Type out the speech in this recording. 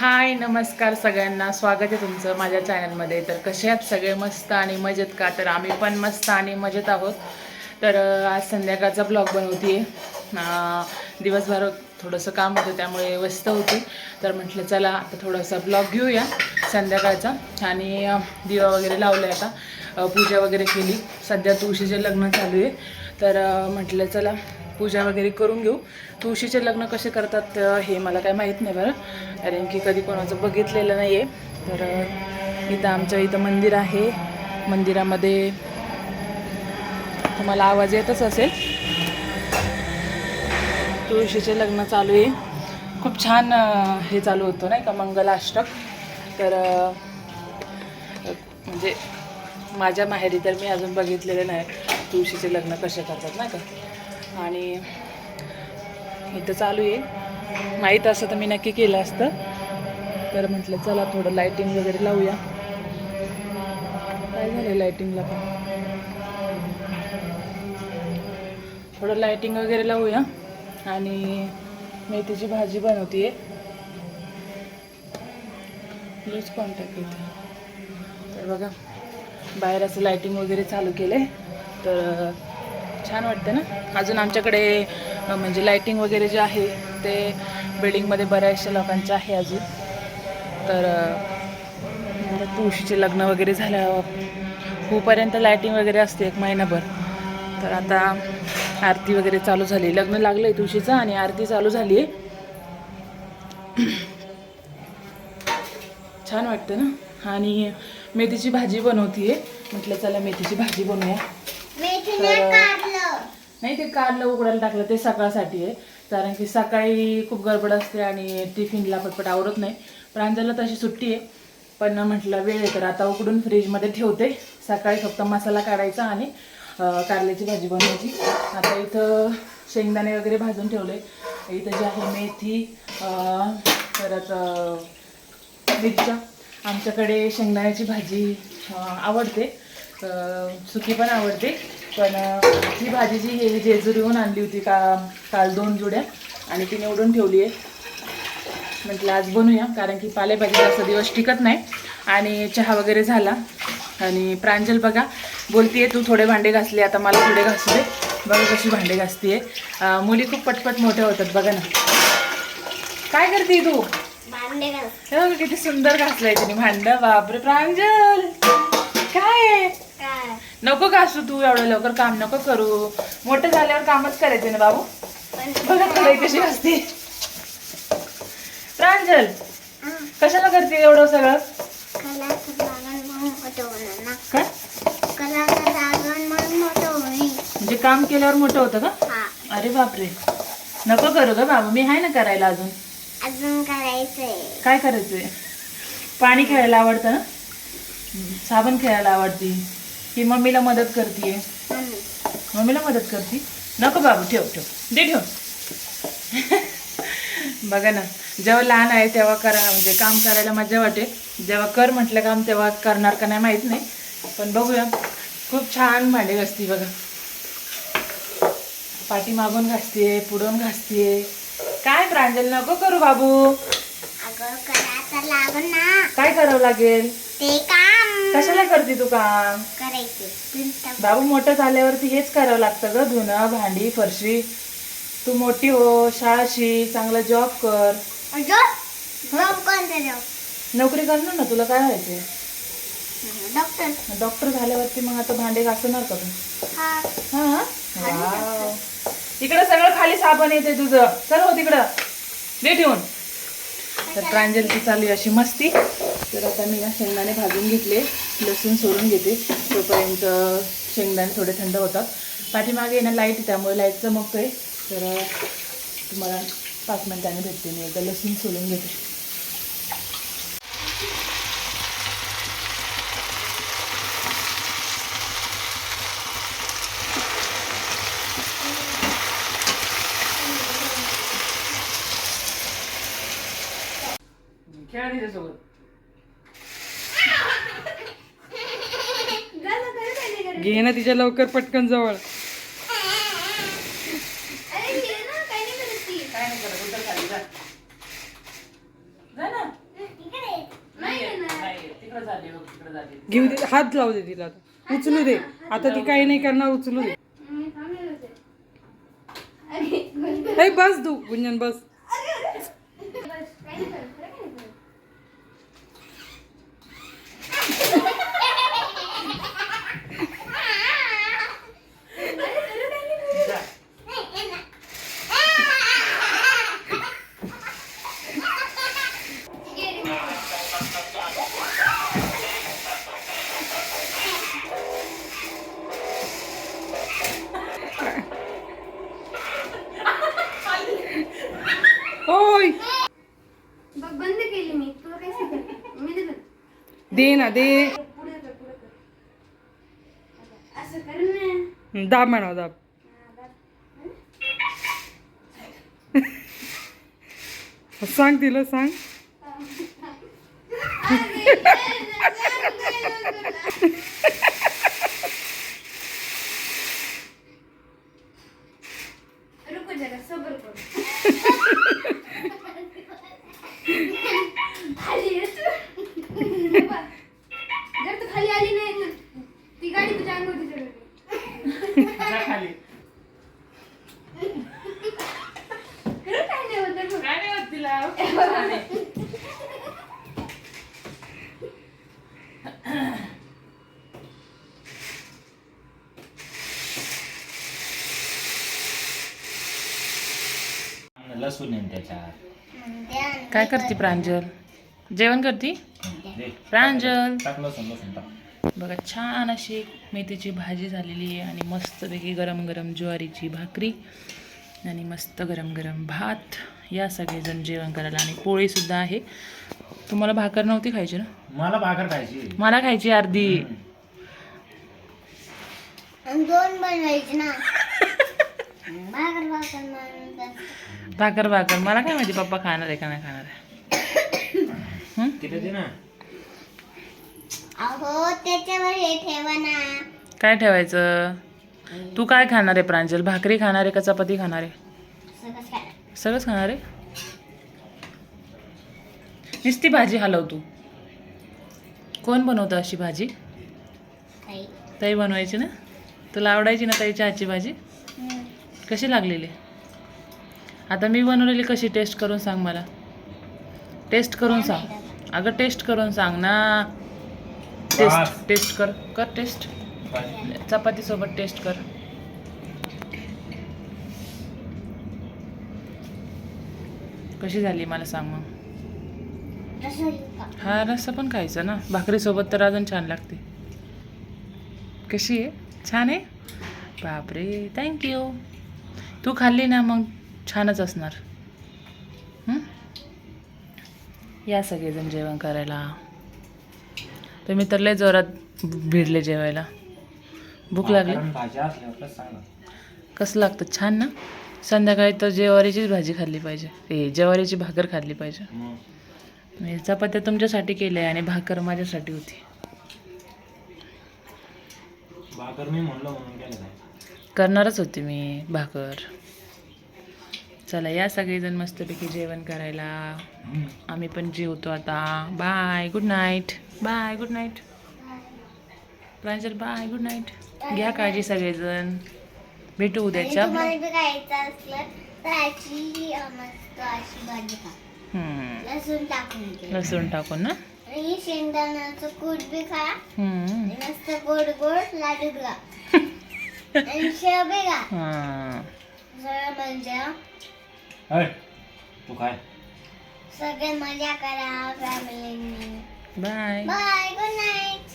हाय नमस्कार सगळ्यांना. स्वागत आहे तुमचं माझ्या चॅनलमध्ये. तर कसे आहेत सगळे? मस्त आणि मजेत का? तर आम्ही पण मस्त आणि मजेत आहोत. तर आज संध्याकाळचा ब्लॉग बनवते दिवसभर थोडंसं काम होतं त्यामुळे व्यस्त होती. तर म्हटलं चला आता थोडासा ब्लॉग घेऊया संध्याकाळचा. आणि दिवा वगैरे लावला आता. पूजा वगैरे केली. सध्या तुळशीचे लग्न चालू आहे. तर म्हटलं चला पूजा वगैरे करून घेऊ. तुळशीचे लग्न कसे करतात हे मला काय माहीत नाही बरं. कारण की कधी कोणाचं बघितलेलं नाही आहे तर इथं आमच्या इथं मंदिर आहे. मंदिरामध्ये तुम्हाला आवाज येतच असेल. तुळशीचे लग्न चालू आहे. खूप छान हे चालू होतं नाही का? मंगलाष्टक. तर म्हणजे माझ्या माहेरी तर मी अजून बघितलेलं नाही. तुळशीचे लग्न कसे करतात नाही का? आणि इथं चालू आहे. माहीत असं तर मी नक्की केलं असतं. तर म्हटलं चला थोडं लाईटिंग वगैरे लावूया. काय झालं लाईटिंगला पण? थोडं लाईटिंग वगैरे लावूया. आणि मेथीची भाजी बनवते लूज कॉन्टॅक्ट इथे. तर बघा बाहेर असं लाईटिंग वगैरे चालू केलं आहे तर छान वाटतं ना. अजून आमच्याकडे म्हणजे लाईटिंग वगैरे जे आहे ते बिल्डिंगमध्ये बऱ्याचशा लोकांचं आहे अजून. तर तुळशीचे लग्न वगैरे झालं होईपर्यंत लाईटिंग वगैरे असते एक महिनाभर. तर आता आरती वगैरे चालू झाली. लग्न लागलं आहे तुळशीचं आणि आरती चालू झाली आहे. छान वाटतं ना. आणि मेथीची भाजी बनवतीये. म्हटलं चला मेथीची भाजी बनवूया. तर नाही ते कारलं उघडायला टाकलं ते सकाळसाठी आहे. कारण की सकाळी खूप गडबड असते आणि टिफिनला पटपट आवडत नाही. प्रांजलला तशी सुट्टी आहे. पण म्हटलं वेळ आहे तर आता उकडून फ्रीजमध्ये ठेवते. सकाळी फक्त मसाला काढायचा आणि कारल्याची भाजी बनवायची. आता इथं शेंगदाणे वगैरे भाजून ठेवले. इथं जे आहे मेथी परत मिरच्या. आमच्याकडे शेंगदाण्याची भाजी आवडते. सुकी पण आवडते. पण ही भाजी जी हे जेजुरीहून आणली होती का काल दोन जुड्या आणि ती निवडून ठेवली आहे. म्हटलं आज बनवूया कारण की पालेभाजी जास्त दिवस टिकत नाही. आणि चहा वगैरे झाला. आणि प्रांजल बघा बोलतीये तू थोडे भांडे घासले आता मला थोडे घासू दे. बघा कशी भांडे घासतीये. मुली खूप पटपट मोठ्या होतात बघा ना. काय करते तू? भांडे. हे किती सुंदर घासलंय तिने भांड. बापरे प्रांजल! काय नको घासू तू एवढं लवकर काम नको करू. मोठं झाल्यावर कामच करायचे ना बाबू? बघा कशी घासते प्रांजल कशाला करते एवढं सगळं. काय. म्हणजे काम केल्यावर मोठं होतं का? हा, अरे बापरे. नको करू ग बाबा मी आहे ना करायला अजून. अजून करायचंय. काय करायचंय? पाणी खेळायला आवडतं ना? साबण खेळायला आवडती. ही मम्मीला मदत करते मम्मी मम्मीला मदत करते? नको बाबू ठेव ठेव. दे ठेव. बघा ना जेव्हा लहान आहे तेव्हा करा म्हणजे काम करायला मजा वाटेल जेव्हा कर म्हटलं काम तेव्हा करणार का नाही माहीत नाही. पण बघूया. खूप छान भांडे घासती बघा. पाठी मागून घासते पुढून घासते काय प्रांजल नको करू बाबू. काय करावं लागेल? ते काम कशाला करते तू काम? करायचे. बाबू मोठं झाल्यावरती हेच करावं लागतं ग धुणं भांडी फरशी. तू मोठी हो शाळा शिक चांगला जॉब कर. नोकरी करणार ना तुला काय व्हायचंय? डॉक्टर डॉक्टर झाल्यावरती मग आता भांडे घासणार का तू? हा. हा. इकडं सगळं खाली साबण येते तुझं. चल हो तिकडं. दे ठेवून तर प्रांजलची चालू आहे अशी मस्ती. तर आता मी ना शेंगदाणे भाजून घेतले. लसूण सोडून घेते. तोपर्यंत शेंगदाणे थोडे थंड होतात. पाठीमागे येणं ना लाइट त्यामुळे लाइट चमकतोय. तर तुम्हाला पाच मिनिटांनी भेटते. मी एकदा लसूण सोलून घेते. घे ना तिच्या लवकर पटकन जवळ. घेऊ दे हात लावू दे तिला. उचलू दे. आता ती काही नाही करणार उचलू दे. बस तू गुंजन बस. दे ना दे. दाब म्हणा दाब. सांग तिला सांग रुको जरा सबर कर खाली ये तू जर तू खाली आली नाही तर ती गाडी तुझ्या अंगावरती चढवली जा खाली खरं काय नाही होत बघ. काय नाही होत तिला छान आहे. लसूण आहे त्याच्यात. काय करते प्रांजल? जेवण करते? दे. प्रांजल. टाक लसूण लसूण टाक. बघा छान अशी मेथीची भाजी झालेली आहे आणि मस्तपैकी गरम गरम ज्वारीची भाकरी आणि मस्त गरम गरम भात. या सगळेजण जेवण करायला आणि पोळीसुद्धा आहे. तुम्हाला भाकर नव्हती खायची ना? मला भाकर खायची. मला खायची अर्धी. दोन बनवायचे ना. भाकर भाकर म्हणून भाकर भाकर. मला काय माहिती पप्पा खाणार आहे का नाही खाणार आहे. तिथे दे ना अहो त्याच्यावर हे ठेवा ना. काय ठेवायचं? तू काय खाणार आहे प्रांजल? भाकरी खाणार आहे का चपाती खाणार आहे? सगळंच खाणार आहे. नुसती भाजी हलव तू. कोण बनवतं अशी भाजी? ताई. बनवायची ना? तुला आवडायची ना ताईच्या हातची भाजी? कशी लागलेली? आता मी बनवलेली कशी? टेस्ट करून सांग मला. टेस्ट करून सांग. अगं टेस्ट करून सांग ना. टेस्ट. टेस्ट कर. कर टेस्ट. चपातीसोबत टेस्ट कर. कशी झाली मला सांग मग? हा रस्सा पण खायचा ना. भाकरीसोबत तर अजून छान लागते. कशी आहे? छान आहे? बापरे थँक्यू तू खाल्ली ना मग छानच असणार. हं? या सगळेजण जेवण करायला. तुम्ही तर लय जोरात भिडले जेवायला. भूक लागली. कसं लागतं? छान ना? संध्याकाळी तर जेवारीचीच भाजी खाल्ली पाहिजे. ए जेवारीची भाकर खाल्ली पाहिजे. मी चपात्या तुमच्यासाठी केल्या आणि भाकर माझ्यासाठी होती. भाकर मी म्हणलं म्हणून केलं करणारच होती मी भाकर. चला या सगळेजण मस्तपैकी जेवण करायला. आम्ही पण जेवतो आता. Bye good night bye good night Pranjal bye good night घ्या काळजी सगळेजण. भेटू उद्याच्या. लसूण टाकून ना? शेंगदाण्याचं कूट बी खा. हम्म. आणि मस्त गोड गोड लाडू खा. आणि खा. हां. सगळं म्हणजे अय, तू काय सगळे मजा करा फॅमिलीनी बाय. Bye good night